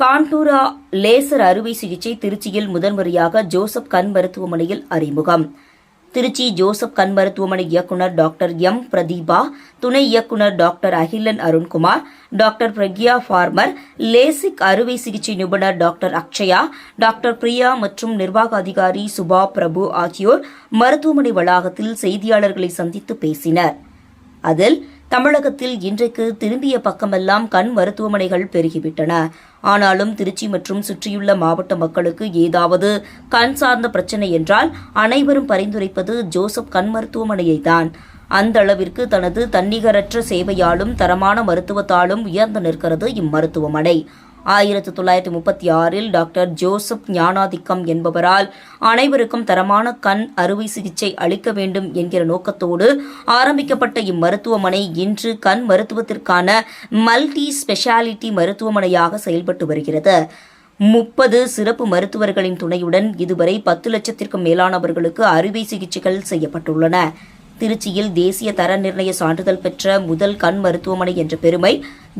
கான்டூரா laser அறுவை சிகிச்சை திருச்சியில் முதன்முறையாக ஜோசப் கண் மருத்துவமனையில் அறிமுகம். திருச்சி ஜோசப் கண் மருத்துவமனை இயக்குநர் டாக்டர் எம். பிரதீபா துணை இயக்குநர் doctor Akilan Arunkumar doctor Pragya former LASIK அறுவை சிகிச்சை நிபுணர் டாக்டர் அக்ஷயா டாக்டர் பிரியா மற்றும் நிர்வாக அதிகாரி சுபா பிரபு ஆகியோர் மருத்துவமனை வளாகத்தில் செய்தியாளர்களை சந்தித்து பேசினர். அதில் தமிழகத்தில் இன்றைக்கு திரும்பிய பக்கமெல்லாம் கண் மருத்துவமனைகள் பெருகிவிட்டன. ஆனாலும் திருச்சி மற்றும் சுற்றியுள்ள மாவட்ட மக்களுக்கு ஏதாவது கண் சார்ந்த பிரச்சனை என்றால் அனைவரும் பரிந்துரைப்பது ஜோசப் கண் மருத்துவமனையை தான். அந்த அளவிற்கு தனது தன்னிகரற்ற சேவையாலும் தரமான மருத்துவத்தாலும் உயர்ந்து நிற்கிறது இம்மருத்துவமனை. ஆயிரத்து தொள்ளாயிரத்தி முப்பத்தி ஆறில் டாக்டர் ஜோசப் ஞானாதிக்கம் என்பவரால் அனைவருக்கும் தரமான கண் அறுவை சிகிச்சை அளிக்க வேண்டும் என்கிற நோக்கத்தோடு ஆரம்பிக்கப்பட்ட இம்மருத்துவமனை இன்று கண் மருத்துவத்திற்கான மல்டி ஸ்பெஷாலிட்டி மருத்துவமனையாக செயல்பட்டு வருகிறது. முப்பது சிறப்பு மருத்துவர்களின் துணையுடன் இதுவரை பத்து லட்சத்திற்கும் மேலானவர்களுக்கு அறுவை சிகிச்சைகள் செய்யப்பட்டுள்ளன. திருச்சியில் தேசிய தர நிர்ணய சான்றிதழ் பெற்ற முதல் கண் மருத்துவமனை என்ற பெருமை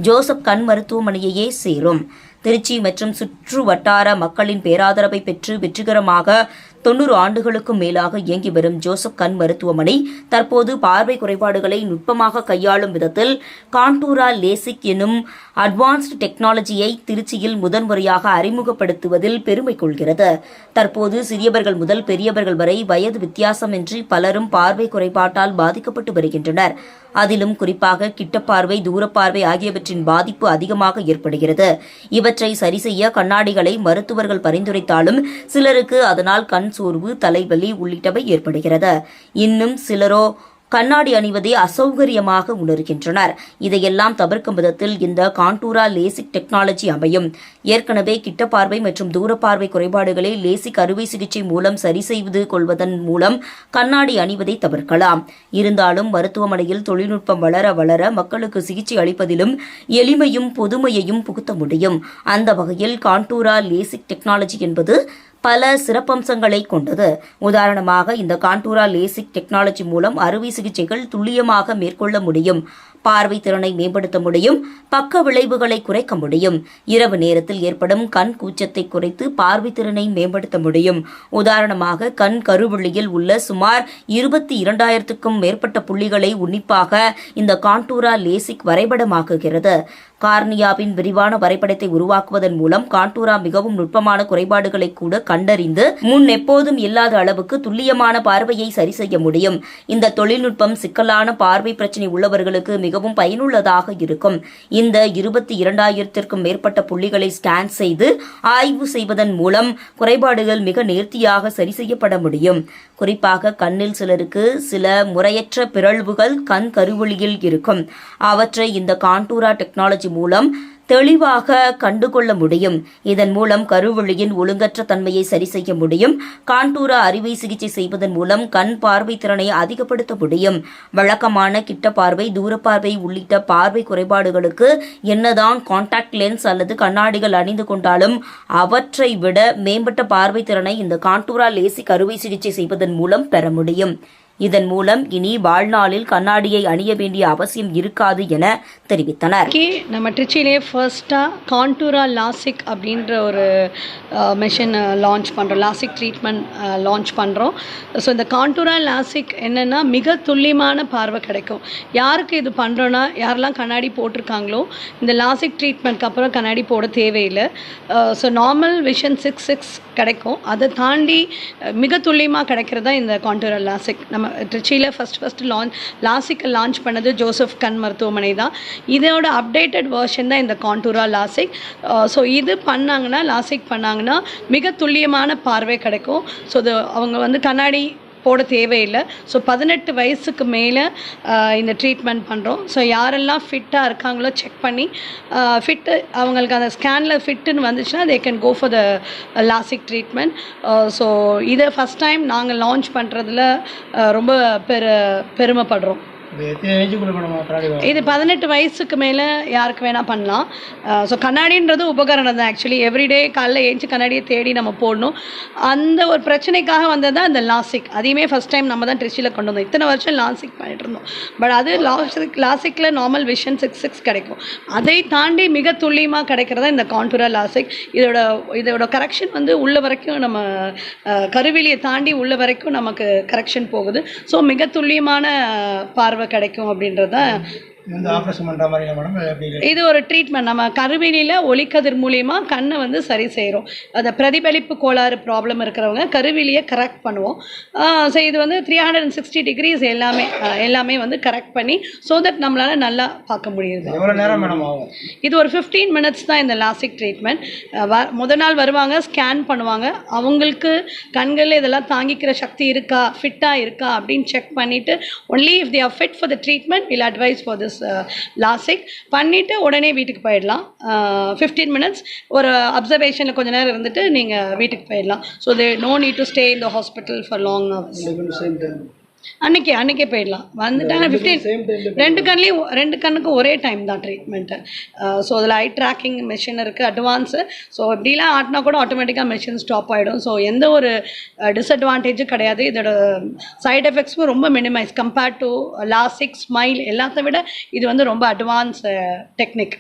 ஜோசப் கண் மருத்துவமனையையே சேரும். திருச்சி மற்றும் சுற்று வட்டார மக்களின் பேராதரவை பெற்று வெற்றிகரமாக தொண்ணூறு ஆண்டுகளுக்கும் மேலாக இயங்கி வரும் ஜோசப் கண் மருத்துவமனை தற்போது பார்வை குறைபாடுகளை நுட்பமாக கையாளும் விதத்தில் கான்டூரா லேசிக் எனும் அட்வான்ஸ்டு டெக்னாலஜியை திருச்சியில் முதன்முறையாக அறிமுகப்படுத்துவதில் பெருமை கொள்கிறது. தற்போது சிறியவர்கள் முதல் பெரியவர்கள் வரை வயது வித்தியாசமின்றி பலரும் பார்வை குறைபாட்டால் பாதிக்கப்பட்டு வருகின்றனர். அதிலும் குறிப்பாக கிட்டப்பார்வை தூரப்பார்வை ஆகியவற்றின் பாதிப்பு அதிகமாக ஏற்படுகிறது. இவற்றை சரிசெய்ய கண்ணாடிகளை மருத்துவர்கள் பரிந்துரைத்தாலும் சிலருக்கு அதனால் கண் சோர்வு தலைவலி உள்ளிட்டவை ஏற்படுகிறது. இன்னும் சிலரோ கண்ணாடி அணிவதை அசௌகரியமாக உணர்கின்றனர். இதையெல்லாம் தவிர்க்கும் விதத்தில் இந்த கான்டூரா லேசிக் டெக்னாலஜி அமையும். ஏற்கனவே கிட்ட பார்வை மற்றும் தூரப்பார்வை குறைபாடுகளை லேசிக் அறுவை சிகிச்சை மூலம் சரி செய்து கொள்வதன் மூலம் கண்ணாடி அணிவதை தவிர்க்கலாம். இருந்தாலும் மருத்துவமனையில் தொழில்நுட்பம் வளர வளர மக்களுக்கு சிகிச்சை அளிப்பதிலும் எளிமையும் பொதுமையையும் புகுத்த முடியும். அந்த வகையில் கான்டூரா லேசிக் டெக்னாலஜி என்பது பல சிறப்பம்சங்களை கொண்டது. உதாரணமாக இந்த கான்டூரா லேசிக் டெக்னாலஜி மூலம் அறுவை சிகிச்சைகள் துல்லியமாக மேற்கொள்ள முடியும். பார்வை திறனை மேம்படுத்த முடியும். பக்க விளைவுகளை குறைக்க முடியும். இரவு நேரத்தில் ஏற்படும் கண் கூச்சத்தை குறைத்து பார்வை திறனை மேம்படுத்த முடியும். உதாரணமாக கண் கருவெளியில் உள்ள சுமார் இருபத்தி இரண்டாயிரத்துக்கும் மேற்பட்ட புள்ளிகளை உன்னிப்பாக இந்த கான்டூரா லேசிக் வரைபடமாக்குகிறது. கார்னியாவின் விரிவான வரைபடத்தை உருவாக்குவதன் மூலம் காண்டூரா மிகவும் நுட்பமான குறைபாடுகளை கூட கண்டறிந்து முன் எப்போதும் இல்லாத அளவுக்கு துல்லியமான பார்வையை சரி செய்ய முடியும். இந்த தொழில்நுட்பம் சிக்கலான பார்வை பிரச்சனை உள்ளவர்களுக்கு மிகவும் பயனுள்ளதாக இருக்கும். இந்த இருபத்தி இரண்டாயிரத்திற்கும் மேற்பட்ட புள்ளிகளை ஸ்கேன் செய்து ஆய்வு செய்வதன் மூலம் குறைபாடுகள் மிக நேர்த்தியாக சரி செய்யப்பட முடியும். குறிப்பாக கண்ணில் சிலருக்கு சில முறையற்ற பிறழ்வுகள் கண் கருவொளியில் இருக்கும். அவற்றை இந்த காண்டூரா டெக்னாலஜி மூலம் தெளிவாக கண்டுகொள்ள முடியும். இதன் மூலம் கருவழியின் ஒழுங்கற்ற தன்மையை சரி செய்ய முடியும். காண்டூர அறுவை சிகிச்சை செய்வதன் மூலம் கண் பார்வை திறனை அதிகப்படுத்த முடியும். வழக்கமான கிட்ட பார்வை தூரப்பார்வை உள்ளிட்ட பார்வை குறைபாடுகளுக்கு என்னதான் கான்டாக்ட் லென்ஸ் அல்லது கண்ணாடிகள் அணிந்து கொண்டாலும் அவற்றை விட மேம்பட்ட பார்வை திறனை இந்த காண்டூரா லேசிக் அறுவை சிகிச்சை செய்வதன் மூலம் பெற முடியும். இதன் மூலம் இனி வாழ்நாளில் கண்ணாடியை அணிய வேண்டிய அவசியம் இருக்காது என தெரிவித்தனர். நம்ம திருச்சியிலேயே ஃபர்ஸ்ட்டாக கான்டூரா லாசிக் அப்படின்ற ஒரு மெஷின் லான்ச் பண்ணுறோம் லாசிக் ட்ரீட்மெண்ட் லான்ச் பண்ணுறோம் ஸோ இந்த கான்டூரா லாசிக் என்னென்னா மிக துல்லியமான பார்வை கிடைக்கும். யாருக்கு இது பண்ணுறோன்னா யாரெல்லாம் கண்ணாடி போட்டிருக்காங்களோ இந்த லாசிக் ட்ரீட்மெண்ட்க்கு அப்புறம் கண்ணாடி போட தேவையில்லை. So normal vision six six கிடைக்கும். அதை தாண்டி மிக துல்லியமாக கிடைக்கிறது தான் இந்த கான்டூரா லாசிக் நம்ம திருச்சியில் ஃபஸ்ட் ஃபஸ்ட்டு லான்ச் லாசிக்கை லான்ச் பண்ணது ஜோசப் கண் மருத்துவமனை தான். இதோட அப்டேட்டட் வேர்ஷன் தான் இந்த கான்டூரா லாசிக் ஸோ இது பண்ணாங்கன்னா லாசிக் பண்ணாங்கன்னா மிக துல்லியமான பார்வை கிடைக்கும். ஸோ இது அவங்க வந்து கண்ணாடி போட தேவையில்லை. ஸோ பதினெட்டு வயசுக்கு மேலே இந்த ட்ரீட்மெண்ட் பண்ணுறோம் ஸோ யாரெல்லாம் ஃபிட்டாக இருக்காங்களோ செக் பண்ணி ஃபிட்டு அவங்களுக்கு அந்த ஸ்கேனில் ஃபிட்டுன்னு வந்துச்சுன்னா they can go for the LASIK treatment so இதை ஃபஸ்ட் டைம் நாங்கள் லான்ச் பண்ணுறதுல ரொம்ப பெரு பெருமைப்படுறோம். இது பதினெட்டு வயசுக்கு மேலே யாருக்கு வேணால் பண்ணலாம். ஸோ கண்ணாடின்றது உபகரணம் தான் ஆக்சுவலி எவ்ரிடே காலைல ஏஞ்சி கண்ணாடியை தேடி நம்ம போடணும். அந்த ஒரு பிரச்சனைக்காக வந்தது தான் இந்த லாசிக் அதையுமே ஃபஸ்ட் டைம் நம்ம தான் ட்ரிச்சியில் கொண்டு வந்தோம். இத்தனை வருஷம் லாசிக் பண்ணிட்டு இருந்தோம். பட் அது லாசிக் லாசிக்கில் நார்மல் விஷன் சிக்ஸ் சிக்ஸ் கிடைக்கும். அதை தாண்டி மிக துல்லியமாக கிடைக்கிறதா இந்த கான்டூரா லாசிக் இதோட இதோட கரெக்ஷன் வந்து உள்ள வரைக்கும் நம்ம கருவிலியை தாண்டி உள்ள வரைக்கும் நமக்கு கரெக்ஷன் போகுது. ஸோ மிக துல்லியமான பார்வை பார்வை கிடைக்கும் அப்படின்றத இது? ஒரு ட்ரீட்மெண்ட் நம்ம கருவிலியில் ஒளிக்கதிர் மூலியமா கண்ணை வந்து சரி செய்கிறோம் அந்த பிரதிபலிப்பு கோளாறு ப்ராப்ளம் இருக்கிறவங்க கருவிலியை கரெக்ட் பண்ணுவோம். ஸோ இது வந்து three hundred and sixty degrees எல்லாமே எல்லாமே வந்து கரெக்ட் பண்ணி ஸோ தட் நம்மளால நல்லா பார்க்க முடியுது. இது ஒரு ஃபிஃப்டீன் மினிட்ஸ் தான் இந்த லாசிக் ட்ரீட்மெண்ட் வ முத நாள் வருவாங்க ஸ்கேன் பண்ணுவாங்க. அவங்களுக்கு கண்களில் இதெல்லாம் தாங்கிக்கிற சக்தி இருக்கா ஃபிட்டாக இருக்கா அப்படின்னு செக் பண்ணிவிட்டு only if they are fit for the treatment will advise for this Uh, LASIK. பண்ணிவிட்டு உடனே வீட்டுக்கு போயிடலாம். Uh, ஃபிஃப்டீன் மினிட்ஸ் ஒரு அப்சர்வேஷனில் கொஞ்ச நேரம் இருந்துட்டு நீங்கள் வீட்டுக்கு போயிடலாம். So they no need to stay in the hospital for long hours அன்னைக்கே அன்னைக்கே போயிடலாம். வந்துட்டாங்க ஃபிஃப்டீன் ரெண்டு கண்லேயும் ரெண்டு கண்ணுக்கும் ஒரே டைம் தான் ட்ரீட்மெண்ட்டு ஸோ அதில் ஐ ட்ராக்கிங் மிஷின் இருக்குது அட்வான்ஸு ஸோ இப்படிலாம் ஆட்டினா கூட ஆட்டோமேட்டிக்காக மிஷின் ஸ்டாப் ஆகிடும் ஸோ எந்த ஒரு டிஸ்அட்வான்டேஜும் கிடையாது. இதோட சைடு எஃபெக்ட்ஸும் ரொம்ப minimise compared to LASIK smile எல்லாத்த விட இது வந்து ரொம்ப அட்வான்ஸ் டெக்னிக்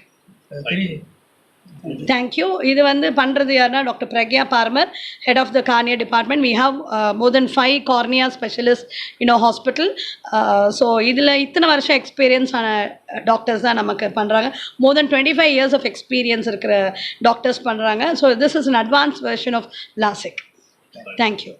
தேங்க்யூ இது வந்து பண்ணுறது யாருன்னா doctor Pragya Parmar head of the cornea department we have more than five cornea specialist in hospital so இதில் இத்தனை வருஷம் எக்ஸ்பீரியன்ஸ் ஆன டாக்டர்ஸ் தான் நமக்கு பண்ணுறாங்க more than twenty five years of experience இருக்கிற டாக்டர்ஸ் பண்ணுறாங்க so this is an advance version of LASIK thank you